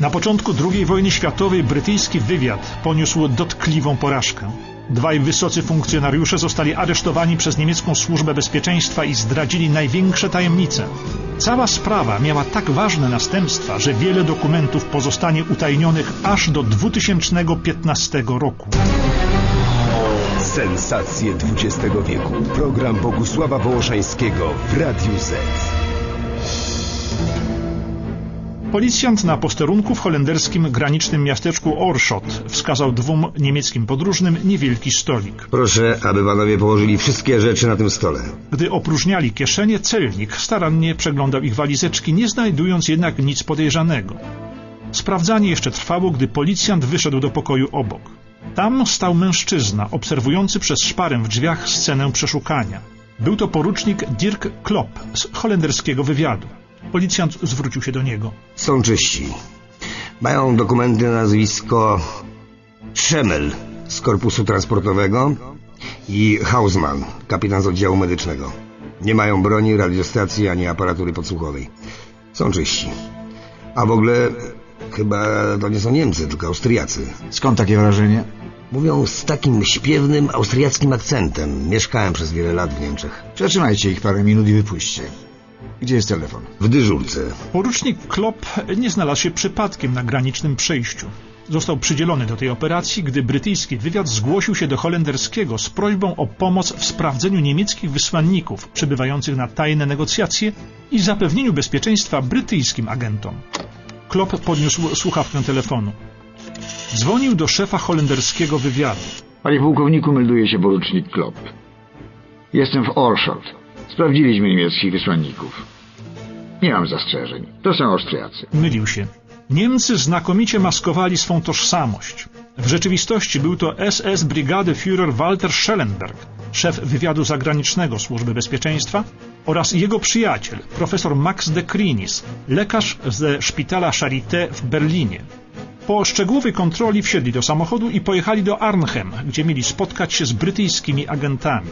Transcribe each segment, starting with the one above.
Na początku II wojny światowej brytyjski wywiad poniósł dotkliwą porażkę. Dwaj wysocy funkcjonariusze zostali aresztowani przez niemiecką służbę bezpieczeństwa i zdradzili największe tajemnice. Cała sprawa miała tak ważne następstwa, że wiele dokumentów pozostanie utajnionych aż do 2015 roku. Sensacje XX wieku. Program Bogusława Wołoszańskiego w Radiu Z. Policjant na posterunku w holenderskim granicznym miasteczku Oorschot wskazał dwóm niemieckim podróżnym niewielki stolik. Proszę, aby panowie położyli wszystkie rzeczy na tym stole. Gdy opróżniali kieszenie, celnik starannie przeglądał ich walizeczki, nie znajdując jednak nic podejrzanego. Sprawdzanie jeszcze trwało, gdy policjant wyszedł do pokoju obok. Tam stał mężczyzna, obserwujący przez szparę w drzwiach scenę przeszukania. Był to porucznik Dirk Klopp z holenderskiego wywiadu. Policjant zwrócił się do niego. Są czyści. Mają dokumenty na nazwisko Schemmel z korpusu transportowego i Hausmann, kapitan z oddziału medycznego. Nie mają broni, radiostacji ani aparatury podsłuchowej. Są czyści. A w ogóle chyba to nie są Niemcy, tylko Austriacy. Skąd takie wrażenie? Mówią z takim śpiewnym austriackim akcentem. Mieszkałem przez wiele lat w Niemczech. Przetrzymajcie ich parę minut i wypuśćcie. Gdzie jest telefon? W dyżurce. Porucznik Klopp nie znalazł się przypadkiem na granicznym przejściu. Został przydzielony do tej operacji, gdy brytyjski wywiad zgłosił się do holenderskiego z prośbą o pomoc w sprawdzeniu niemieckich wysłanników przybywających na tajne negocjacje i zapewnieniu bezpieczeństwa brytyjskim agentom. Klopp podniósł słuchawkę telefonu. Dzwonił do szefa holenderskiego wywiadu. Panie pułkowniku, melduje się porucznik Klopp. Jestem w Orszot. Sprawdziliśmy niemieckich wysłanników. Nie mam zastrzeżeń. To są Austriacy. Mylił się. Niemcy znakomicie maskowali swą tożsamość. W rzeczywistości był to SS Brigady Führer Walter Schellenberg, szef wywiadu zagranicznego Służby Bezpieczeństwa oraz jego przyjaciel, profesor Max de Krinis, lekarz ze szpitala Charité w Berlinie. Po szczegółowej kontroli wsiedli do samochodu i pojechali do Arnhem, gdzie mieli spotkać się z brytyjskimi agentami.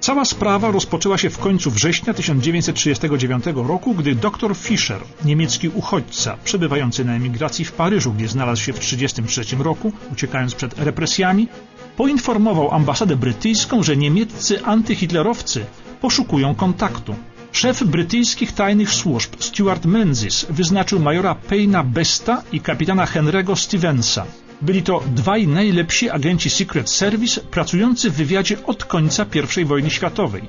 Cała sprawa rozpoczęła się w końcu września 1939 roku, gdy dr Fischer, niemiecki uchodźca przebywający na emigracji w Paryżu, gdzie znalazł się w 1933 roku, uciekając przed represjami, poinformował ambasadę brytyjską, że niemieccy antyhitlerowcy poszukują kontaktu. Szef brytyjskich tajnych służb Stuart Menzies wyznaczył majora Payna Besta i kapitana Henry'ego Stevensa. Byli to dwaj najlepsi agenci Secret Service pracujący w wywiadzie od końca I wojny światowej.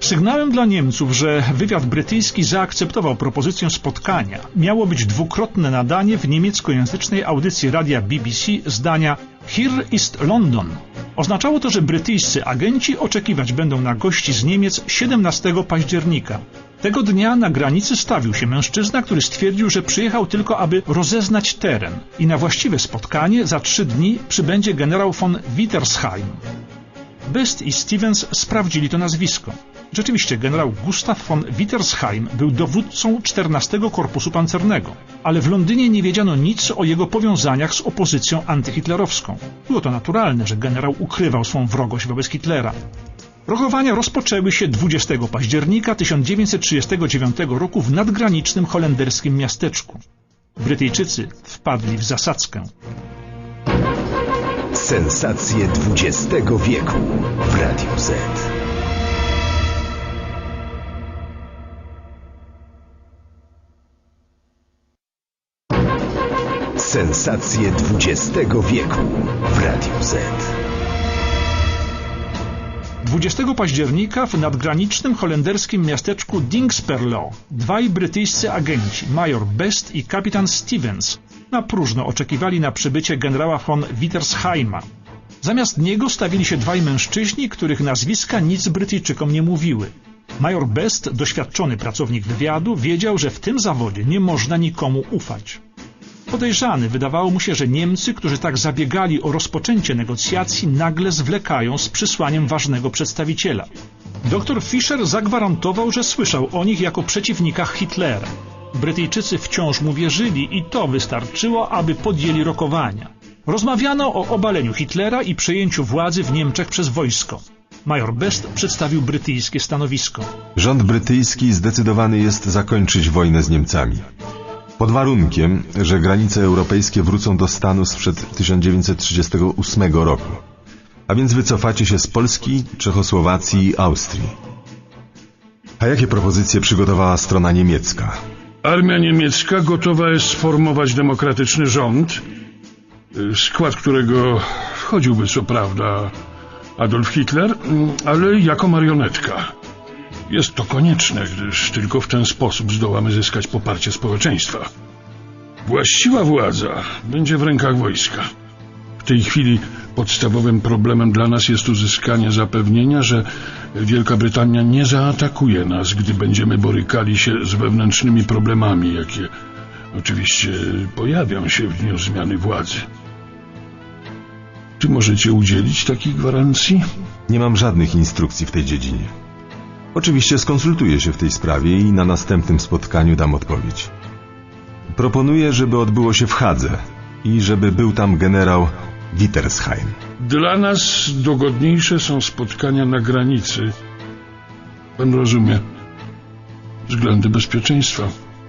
Sygnałem dla Niemców, że wywiad brytyjski zaakceptował propozycję spotkania. Miało być dwukrotne nadanie w niemieckojęzycznej audycji radia BBC zdania Here is London. Oznaczało to, że brytyjscy agenci oczekiwać będą na gości z Niemiec 17 października. Tego dnia na granicy stawił się mężczyzna, który stwierdził, że przyjechał tylko, aby rozeznać teren i na właściwe spotkanie za trzy dni przybędzie generał von Wittersheim. Best i Stevens sprawdzili to nazwisko. Rzeczywiście generał Gustav von Wittersheim był dowódcą 14 Korpusu Pancernego, ale w Londynie nie wiedziano nic o jego powiązaniach z opozycją antyhitlerowską. Było to naturalne, że generał ukrywał swą wrogość wobec Hitlera. Rochowania rozpoczęły się 20 października 1939 roku w nadgranicznym holenderskim miasteczku. Brytyjczycy wpadli w zasadzkę. Sensacje XX wieku w Radiu Z. Sensacje XX wieku w Radiu Z. 20 października w nadgranicznym holenderskim miasteczku Dingsperlo dwaj brytyjscy agenci, major Best i kapitan Stevens, na próżno oczekiwali na przybycie generała von Wittersheima. Zamiast niego stawili się dwaj mężczyźni, których nazwiska nic Brytyjczykom nie mówiły. Major Best, doświadczony pracownik wywiadu, wiedział, że w tym zawodzie nie można nikomu ufać. Podejrzany wydawało mu się, że Niemcy, którzy tak zabiegali o rozpoczęcie negocjacji, nagle zwlekają z przysłaniem ważnego przedstawiciela. Dr Fischer zagwarantował, że słyszał o nich jako przeciwnikach Hitlera. Brytyjczycy wciąż mu wierzyli i to wystarczyło, aby podjęli rokowania. Rozmawiano o obaleniu Hitlera i przejęciu władzy w Niemczech przez wojsko. Major Best przedstawił brytyjskie stanowisko. Rząd brytyjski zdecydowany jest zakończyć wojnę z Niemcami. Pod warunkiem, że granice europejskie wrócą do stanu sprzed 1938 roku. A więc wycofacie się z Polski, Czechosłowacji i Austrii. A jakie propozycje przygotowała strona niemiecka? Armia niemiecka gotowa jest sformować demokratyczny rząd, w skład którego wchodziłby co prawda Adolf Hitler, ale jako marionetka. Jest to konieczne, gdyż tylko w ten sposób zdołamy zyskać poparcie społeczeństwa. Właściwa władza będzie w rękach wojska. W tej chwili podstawowym problemem dla nas jest uzyskanie zapewnienia, że Wielka Brytania nie zaatakuje nas, gdy będziemy borykali się z wewnętrznymi problemami, jakie oczywiście pojawią się w dniu zmiany władzy. Czy możecie udzielić takich gwarancji? Nie mam żadnych instrukcji w tej dziedzinie. Oczywiście skonsultuję się w tej sprawie i na następnym spotkaniu dam odpowiedź. Proponuję, żeby odbyło się w Hadze i żeby był tam generał Wittersheim. Dla nas dogodniejsze są spotkania na granicy. Pan rozumie. Względy bezpieczeństwa.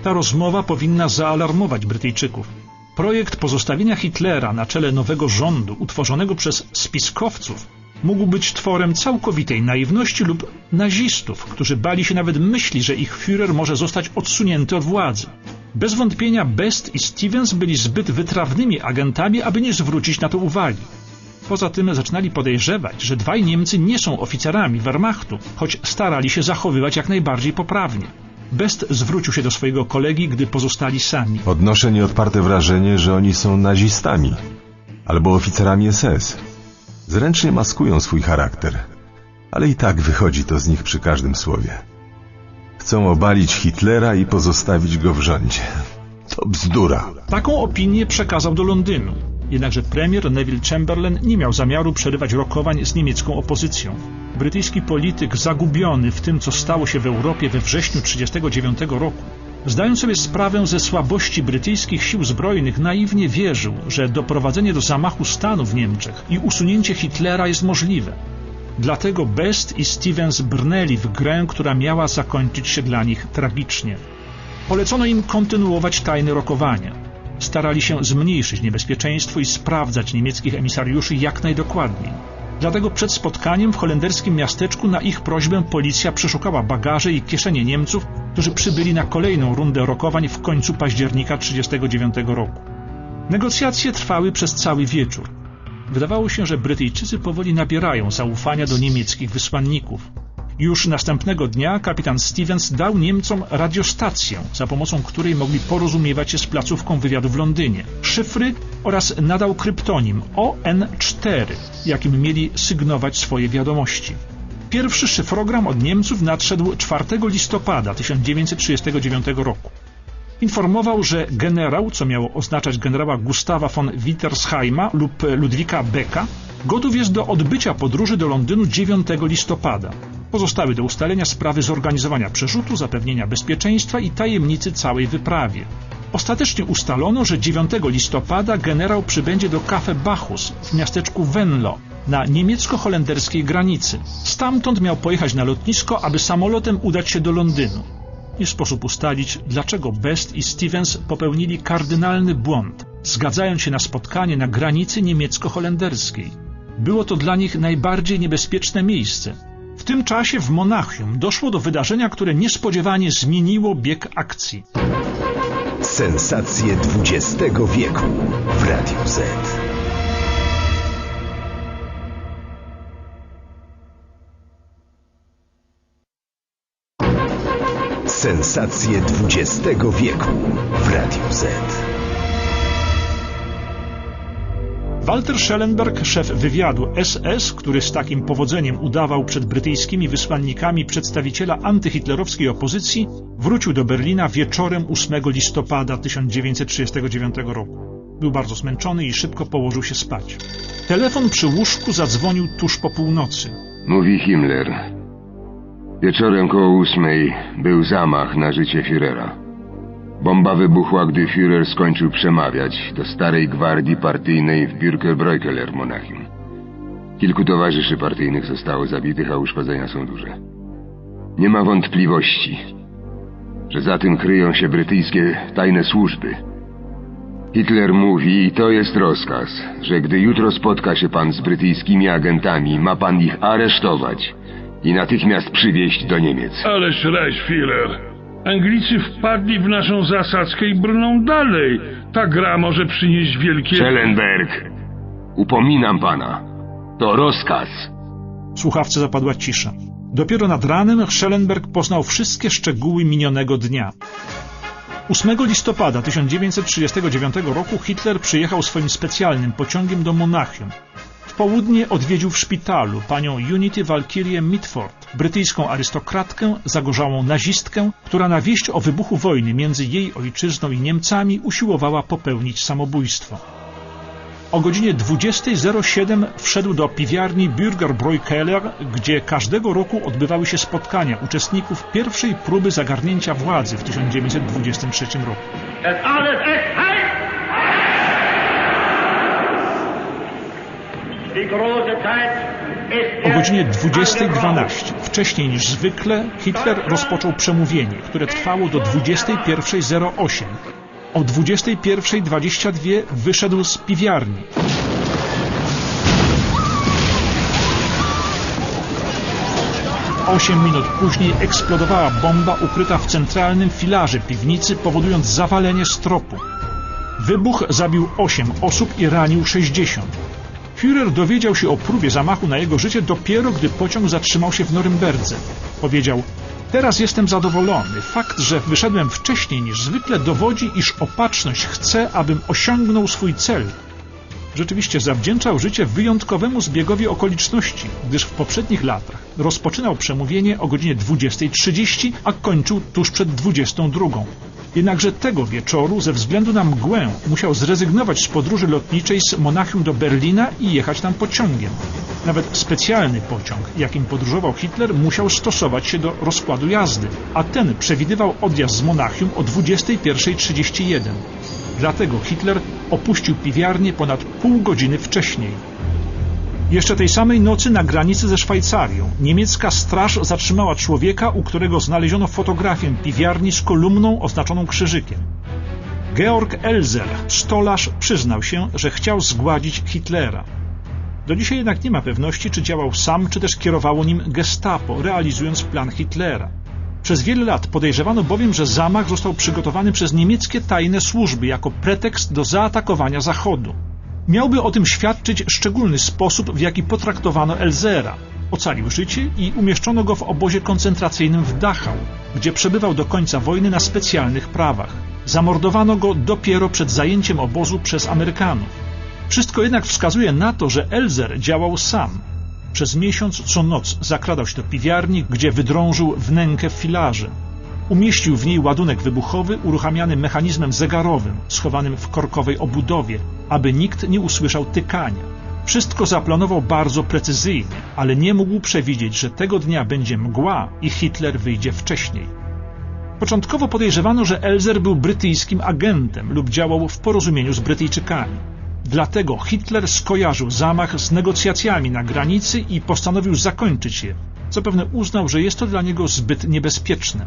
Ta rozmowa powinna zaalarmować Brytyjczyków. Projekt pozostawienia Hitlera na czele nowego rządu utworzonego przez spiskowców mógł być tworem całkowitej naiwności lub nazistów, którzy bali się nawet myśli, że ich Führer może zostać odsunięty od władzy. Bez wątpienia Best i Stevens byli zbyt wytrawnymi agentami, aby nie zwrócić na to uwagi. Poza tym zaczynali podejrzewać, że dwaj Niemcy nie są oficerami Wehrmachtu, choć starali się zachowywać jak najbardziej poprawnie. Best zwrócił się do swojego kolegi, gdy pozostali sami. Odnoszę nieodparte wrażenie, że oni są nazistami albo oficerami SS. Zręcznie maskują swój charakter, ale i tak wychodzi to z nich przy każdym słowie. Chcą obalić Hitlera i pozostawić go w rządzie. To bzdura. Taką opinię przekazał do Londynu. Jednakże premier Neville Chamberlain nie miał zamiaru przerywać rokowań z niemiecką opozycją. Brytyjski polityk zagubiony w tym, co stało się w Europie we wrześniu 1939 roku, zdając sobie sprawę ze słabości brytyjskich sił zbrojnych, naiwnie wierzył, że doprowadzenie do zamachu stanu w Niemczech i usunięcie Hitlera jest możliwe. Dlatego Best i Stevens brnęli w grę, która miała zakończyć się dla nich tragicznie. Polecono im kontynuować tajne rokowania. Starali się zmniejszyć niebezpieczeństwo i sprawdzać niemieckich emisariuszy jak najdokładniej. Dlatego przed spotkaniem w holenderskim miasteczku na ich prośbę policja przeszukała bagaże i kieszenie Niemców, którzy przybyli na kolejną rundę rokowań w końcu października 1939 roku. Negocjacje trwały przez cały wieczór. Wydawało się, że Brytyjczycy powoli nabierają zaufania do niemieckich wysłanników. Już następnego dnia kapitan Stevens dał Niemcom radiostację, za pomocą której mogli porozumiewać się z placówką wywiadu w Londynie, szyfry oraz nadał kryptonim ON4, jakim mieli sygnować swoje wiadomości. Pierwszy szyfrogram od Niemców nadszedł 4 listopada 1939 roku. Informował, że generał, co miało oznaczać generała Gustawa von Wittersheima lub Ludwika Becka, gotów jest do odbycia podróży do Londynu 9 listopada. Pozostały do ustalenia sprawy zorganizowania przerzutu, zapewnienia bezpieczeństwa i tajemnicy całej wyprawie. Ostatecznie ustalono, że 9 listopada generał przybędzie do Cafe Bacchus w miasteczku Venlo na niemiecko-holenderskiej granicy. Stamtąd miał pojechać na lotnisko, aby samolotem udać się do Londynu. Nie sposób ustalić, dlaczego Best i Stevens popełnili kardynalny błąd, zgadzając się na spotkanie na granicy niemiecko-holenderskiej. Było to dla nich najbardziej niebezpieczne miejsce. W tym czasie w Monachium doszło do wydarzenia, które niespodziewanie zmieniło bieg akcji. Sensacje XX wieku w Radiu Z. Sensacje XX wieku w Radiu Z. Walter Schellenberg, szef wywiadu SS, który z takim powodzeniem udawał przed brytyjskimi wysłannikami przedstawiciela antyhitlerowskiej opozycji, wrócił do Berlina wieczorem 8 listopada 1939 roku. Był bardzo zmęczony i szybko położył się spać. Telefon przy łóżku zadzwonił tuż po północy. Mówi Himmler. Wieczorem koło ósmej był zamach na życie Führera. Bomba wybuchła, gdy Führer skończył przemawiać do starej gwardii partyjnej w Bürgerbräukeler Monachium. Kilku towarzyszy partyjnych zostało zabitych, a uszkodzenia są duże. Nie ma wątpliwości, że za tym kryją się brytyjskie tajne służby. Hitler mówi, i to jest rozkaz, że gdy jutro spotka się pan z brytyjskimi agentami, ma pan ich aresztować i natychmiast przywieźć do Niemiec. Ależ Reichsführer. Anglicy wpadli w naszą zasadzkę i brną dalej. Ta gra może przynieść wielkie... Schellenberg, upominam pana. To rozkaz. W słuchawce zapadła cisza. Dopiero nad ranem Schellenberg poznał wszystkie szczegóły minionego dnia. 8 listopada 1939 roku Hitler przyjechał swoim specjalnym pociągiem do Monachium. W południe odwiedził w szpitalu panią Unity Valkyrię Mitford, brytyjską arystokratkę, zagorzałą nazistkę, która na wieść o wybuchu wojny między jej ojczyzną i Niemcami usiłowała popełnić samobójstwo. O godzinie 20.07 wszedł do piwiarni Bürgerbräu Keller, gdzie każdego roku odbywały się spotkania uczestników pierwszej próby zagarnięcia władzy w 1923 roku. O godzinie 20.12, wcześniej niż zwykle, Hitler rozpoczął przemówienie, które trwało do 21.08. O 21.22 wyszedł z piwiarni. Osiem minut później eksplodowała bomba ukryta w centralnym filarze piwnicy, powodując zawalenie stropu. Wybuch zabił 8 osób i ranił 60. Führer dowiedział się o próbie zamachu na jego życie dopiero, gdy pociąg zatrzymał się w Norymberdze. Powiedział, teraz jestem zadowolony. Fakt, że wyszedłem wcześniej niż zwykle dowodzi, iż opatrzność chce, abym osiągnął swój cel. Rzeczywiście zawdzięczał życie wyjątkowemu zbiegowi okoliczności, gdyż w poprzednich latach rozpoczynał przemówienie o godzinie 20.30, a kończył tuż przed 22.00. Jednakże tego wieczoru, ze względu na mgłę, musiał zrezygnować z podróży lotniczej z Monachium do Berlina i jechać tam pociągiem. Nawet specjalny pociąg, jakim podróżował Hitler, musiał stosować się do rozkładu jazdy, a ten przewidywał odjazd z Monachium o 21.31. Dlatego Hitler opuścił piwiarnię ponad pół godziny wcześniej. Jeszcze tej samej nocy na granicy ze Szwajcarią niemiecka straż zatrzymała człowieka, u którego znaleziono fotografię piwiarni z kolumną oznaczoną krzyżykiem. Georg Elzer, stolarz, przyznał się, że chciał zgładzić Hitlera. Do dzisiaj jednak nie ma pewności, czy działał sam, czy też kierowało nim gestapo, realizując plan Hitlera. Przez wiele lat podejrzewano bowiem, że zamach został przygotowany przez niemieckie tajne służby jako pretekst do zaatakowania Zachodu. Miałby o tym świadczyć szczególny sposób, w jaki potraktowano Elzera. Ocalił życie i umieszczono go w obozie koncentracyjnym w Dachau, gdzie przebywał do końca wojny na specjalnych prawach. Zamordowano go dopiero przed zajęciem obozu przez Amerykanów. Wszystko jednak wskazuje na to, że Elzer działał sam. Przez miesiąc co noc zakradał się do piwiarni, gdzie wydrążył wnękę w filarze. Umieścił w niej ładunek wybuchowy uruchamiany mechanizmem zegarowym, schowanym w korkowej obudowie, aby nikt nie usłyszał tykania. Wszystko zaplanował bardzo precyzyjnie, ale nie mógł przewidzieć, że tego dnia będzie mgła i Hitler wyjdzie wcześniej. Początkowo podejrzewano, że Elzer był brytyjskim agentem lub działał w porozumieniu z Brytyjczykami. Dlatego Hitler skojarzył zamach z negocjacjami na granicy i postanowił zakończyć je. Zapewne uznał, że jest to dla niego zbyt niebezpieczne.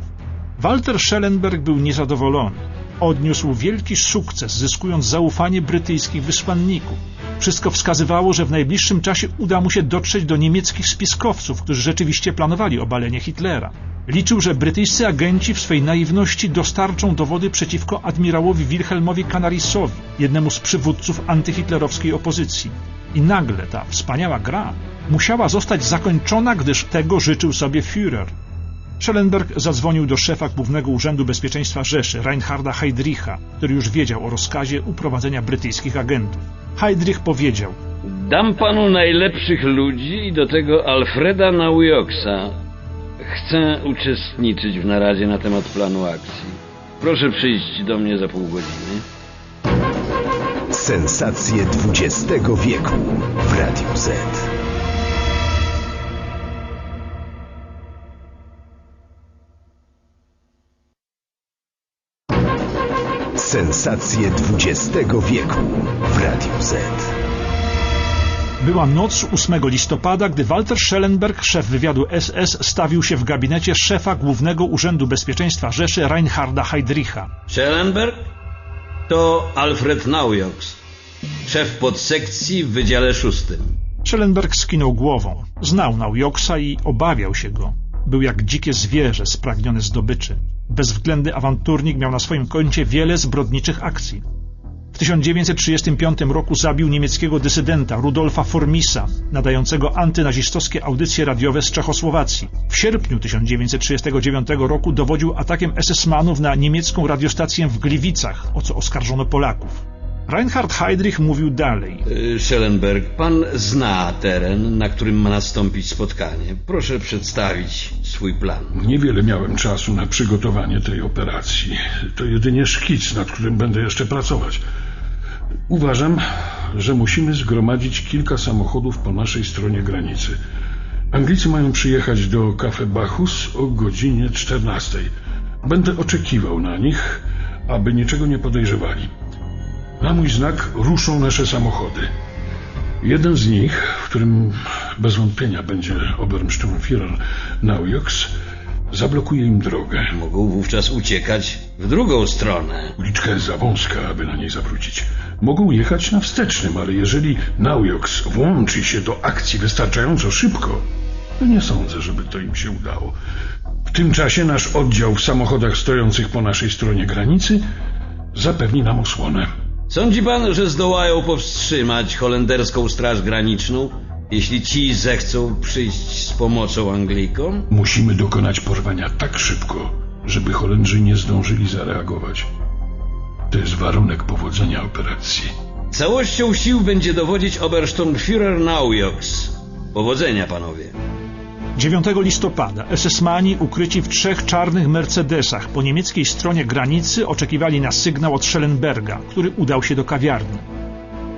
Walter Schellenberg był niezadowolony. Odniósł wielki sukces, zyskując zaufanie brytyjskich wysłanników. Wszystko wskazywało, że w najbliższym czasie uda mu się dotrzeć do niemieckich spiskowców, którzy rzeczywiście planowali obalenie Hitlera. Liczył, że brytyjscy agenci w swej naiwności dostarczą dowody przeciwko admirałowi Wilhelmowi Canarisowi, jednemu z przywódców antyhitlerowskiej opozycji. I nagle ta wspaniała gra musiała zostać zakończona, gdyż tego życzył sobie Führer. Schellenberg zadzwonił do szefa Głównego Urzędu Bezpieczeństwa Rzeszy, Reinharda Heydricha, który już wiedział o rozkazie uprowadzenia brytyjskich agentów. Heydrich powiedział, Dam panu najlepszych ludzi i do tego Alfreda Naujoksa. Chcę uczestniczyć w naradzie na temat planu akcji. Proszę przyjść do mnie za pół godziny. Sensacje XX wieku w Radiu Z. Sensacje XX wieku w Radiu Z. Była noc 8 listopada, gdy Walter Schellenberg, szef wywiadu SS, stawił się w gabinecie szefa Głównego Urzędu Bezpieczeństwa Rzeszy Reinharda Heydricha. Schellenberg to Alfred Naujoks, szef podsekcji w Wydziale Szóstym. Schellenberg skinął głową. Znał Naujoksa i obawiał się go. Był jak dzikie zwierzę spragnione zdobyczy. Bezwzględny awanturnik miał na swoim koncie wiele zbrodniczych akcji. W 1935 roku zabił niemieckiego dysydenta Rudolfa Formisa, nadającego antynazistowskie audycje radiowe z Czechosłowacji. W sierpniu 1939 roku dowodził atakiem SS-manów na niemiecką radiostację w Gliwicach, o co oskarżono Polaków. Reinhard Heydrich mówił dalej. Y, Schellenberg, pan zna teren, na którym ma nastąpić spotkanie. Proszę przedstawić swój plan. Niewiele miałem czasu na przygotowanie tej operacji. To jedynie szkic, nad którym będę jeszcze pracować. Uważam, że musimy zgromadzić kilka samochodów po naszej stronie granicy. Anglicy mają przyjechać do Cafe Bacchus o godzinie 14. Będę oczekiwał na nich, aby niczego nie podejrzewali. Na mój znak ruszą nasze samochody. Jeden z nich, w którym bez wątpienia będzie Obersturmführer Naujoks, zablokuje im drogę. Mogą wówczas uciekać w drugą stronę. Uliczka jest za wąska, aby na niej zawrócić. Mogą jechać na wstecznym, ale jeżeli Naujoks włączy się do akcji wystarczająco szybko, to nie sądzę, żeby to im się udało. W tym czasie nasz oddział w samochodach stojących po naszej stronie granicy zapewni nam osłonę. Sądzi pan, że zdołają powstrzymać holenderską Straż Graniczną, jeśli ci zechcą przyjść z pomocą Anglikom? Musimy dokonać porwania tak szybko, żeby Holendrzy nie zdążyli zareagować. To jest warunek powodzenia operacji. Całością sił będzie dowodzić Obersturmführer Naujoks. Powodzenia, panowie. 9 listopada SS-mani ukryci w trzech czarnych Mercedesach po niemieckiej stronie granicy oczekiwali na sygnał od Schellenberga, który udał się do kawiarni.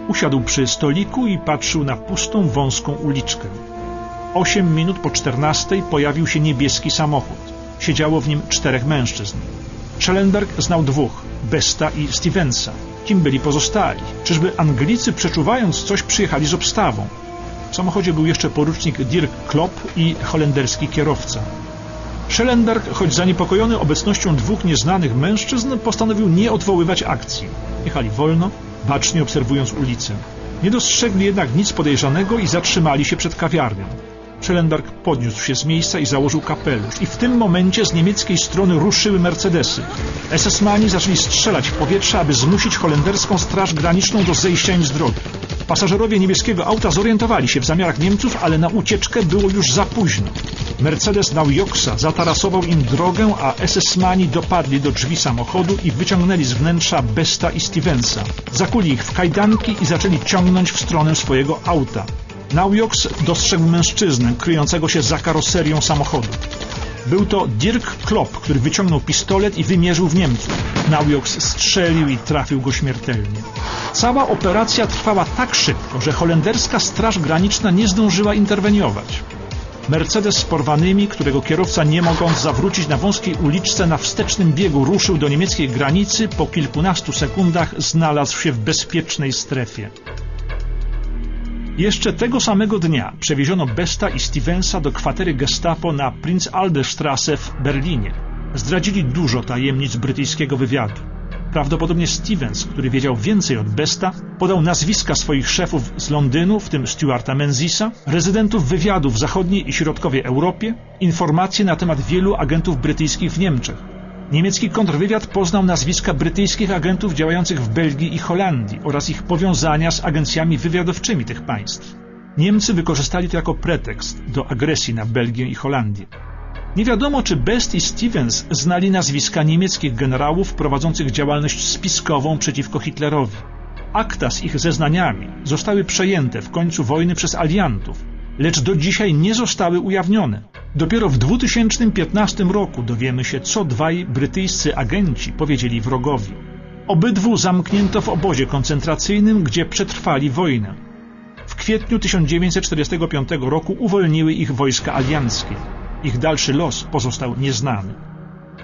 Usiadł przy stoliku i patrzył na pustą, wąską uliczkę. Osiem minut po czternastej pojawił się niebieski samochód. Siedziało w nim czterech mężczyzn. Schellenberg znał dwóch, Besta i Stevensa. Kim byli pozostali? Czyżby Anglicy, przeczuwając coś, przyjechali z obstawą? W samochodzie był jeszcze porucznik Dirk Klopp i holenderski kierowca. Schellenberg, choć zaniepokojony obecnością dwóch nieznanych mężczyzn, postanowił nie odwoływać akcji. Jechali wolno, bacznie obserwując ulicę. Nie dostrzegli jednak nic podejrzanego i zatrzymali się przed kawiarnią. Schellenberg podniósł się z miejsca i założył kapelusz. I w tym momencie z niemieckiej strony ruszyły Mercedesy. SS-mani zaczęli strzelać w powietrze, aby zmusić holenderską straż graniczną do zejścia im z drogi. Pasażerowie niebieskiego auta zorientowali się w zamiarach Niemców, ale na ucieczkę było już za późno. Mercedes Naujoksa zatarasował im drogę, a SS-mani dopadli do drzwi samochodu i wyciągnęli z wnętrza Besta i Stevensa. Zakuli ich w kajdanki i zaczęli ciągnąć w stronę swojego auta. Naujoks dostrzegł mężczyznę kryjącego się za karoserią samochodu. Był to Dirk Klopp, który wyciągnął pistolet i wymierzył w Niemców. Naujoks strzelił i trafił go śmiertelnie. Cała operacja trwała tak szybko, że holenderska straż graniczna nie zdążyła interweniować. Mercedes z porwanymi, którego kierowca nie mogąc zawrócić na wąskiej uliczce na wstecznym biegu ruszył do niemieckiej granicy, po kilkunastu sekundach znalazł się w bezpiecznej strefie. Jeszcze tego samego dnia przewieziono Besta i Stevensa do kwatery gestapo na Prinz Alderstrasse w Berlinie. Zdradzili dużo tajemnic brytyjskiego wywiadu. Prawdopodobnie Stevens, który wiedział więcej od Besta, podał nazwiska swoich szefów z Londynu, w tym Stuarta Menzisa, rezydentów wywiadu w zachodniej i środkowej Europie, informacje na temat wielu agentów brytyjskich w Niemczech. Niemiecki kontrwywiad poznał nazwiska brytyjskich agentów działających w Belgii i Holandii oraz ich powiązania z agencjami wywiadowczymi tych państw. Niemcy wykorzystali to jako pretekst do agresji na Belgię i Holandię. Nie wiadomo, czy Best i Stevens znali nazwiska niemieckich generałów prowadzących działalność spiskową przeciwko Hitlerowi. Akta z ich zeznaniami zostały przejęte w końcu wojny przez aliantów, lecz do dzisiaj nie zostały ujawnione. Dopiero w 2015 roku dowiemy się, co dwaj brytyjscy agenci powiedzieli wrogowi. Obydwu zamknięto w obozie koncentracyjnym, gdzie przetrwali wojnę. W kwietniu 1945 roku uwolniły ich wojska alianckie. Ich dalszy los pozostał nieznany.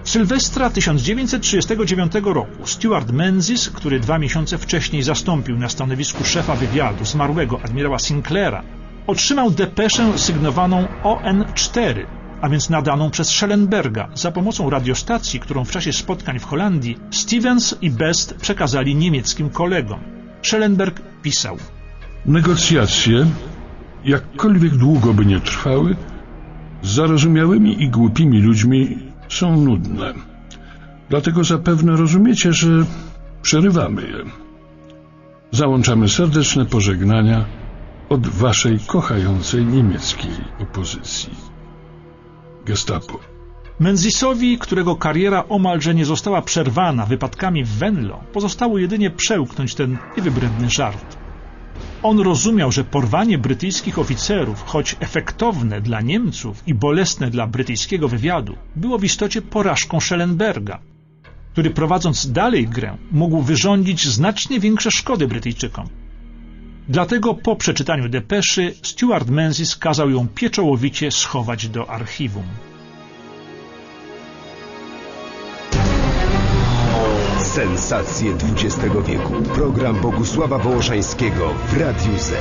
Sylwestra 1939 roku Stuart Menzies, który dwa miesiące wcześniej zastąpił na stanowisku szefa wywiadu zmarłego admirała Sinclaira, otrzymał depeszę sygnowaną ON-4, a więc nadaną przez Schellenberga za pomocą radiostacji, którą w czasie spotkań w Holandii Stevens i Best przekazali niemieckim kolegom. Schellenberg pisał Negocjacje, jakkolwiek długo by nie trwały, z zarozumiałymi i głupimi ludźmi są nudne. Dlatego zapewne rozumiecie, że przerywamy je. Załączamy serdeczne pożegnania od waszej kochającej niemieckiej opozycji. Gestapo. Menzisowi, którego kariera omalże nie została przerwana wypadkami w Venlo, pozostało jedynie przełknąć ten niewybredny żart. On rozumiał, że porwanie brytyjskich oficerów, choć efektowne dla Niemców i bolesne dla brytyjskiego wywiadu, było w istocie porażką Schellenberga, który prowadząc dalej grę mógł wyrządzić znacznie większe szkody Brytyjczykom. Dlatego po przeczytaniu depeszy Stuart Menzies kazał ją pieczołowicie schować do archiwum. Sensacje XX wieku. Program Bogusława Wołoszańskiego w Radiu Z.